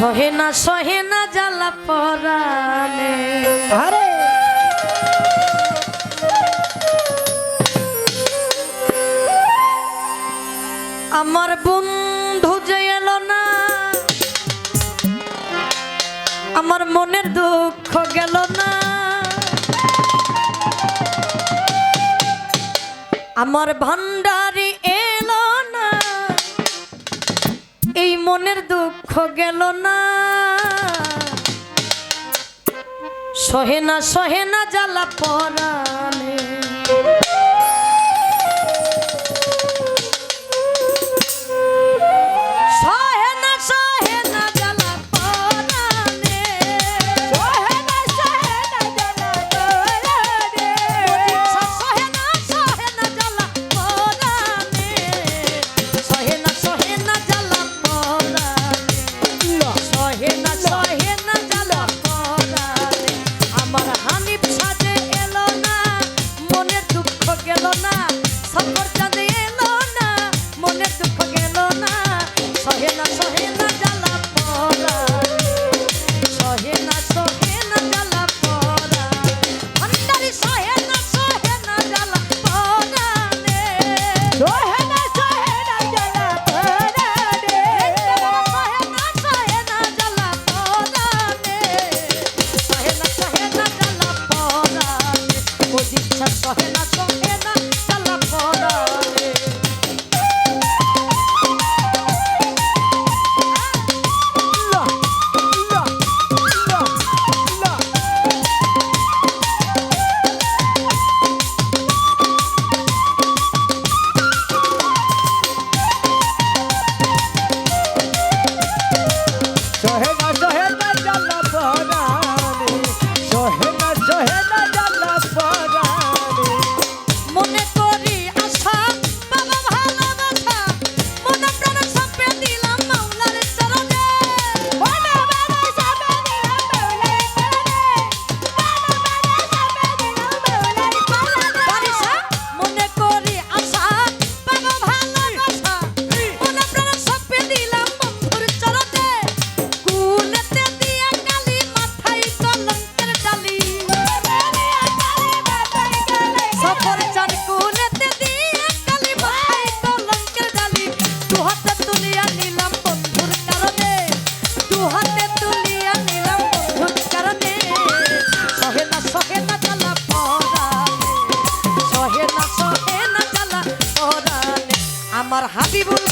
সহে না সহে না জ্বালা পরানে আরে! আমার বন্ধু যে এলো না আমার মনের দুঃখ গেল না। আমার ভান্ডারি এলো না এই মনের দুঃখ দুঃখ গেল না। সহে না সহে না জ্বালা পরা গেল না। সব people.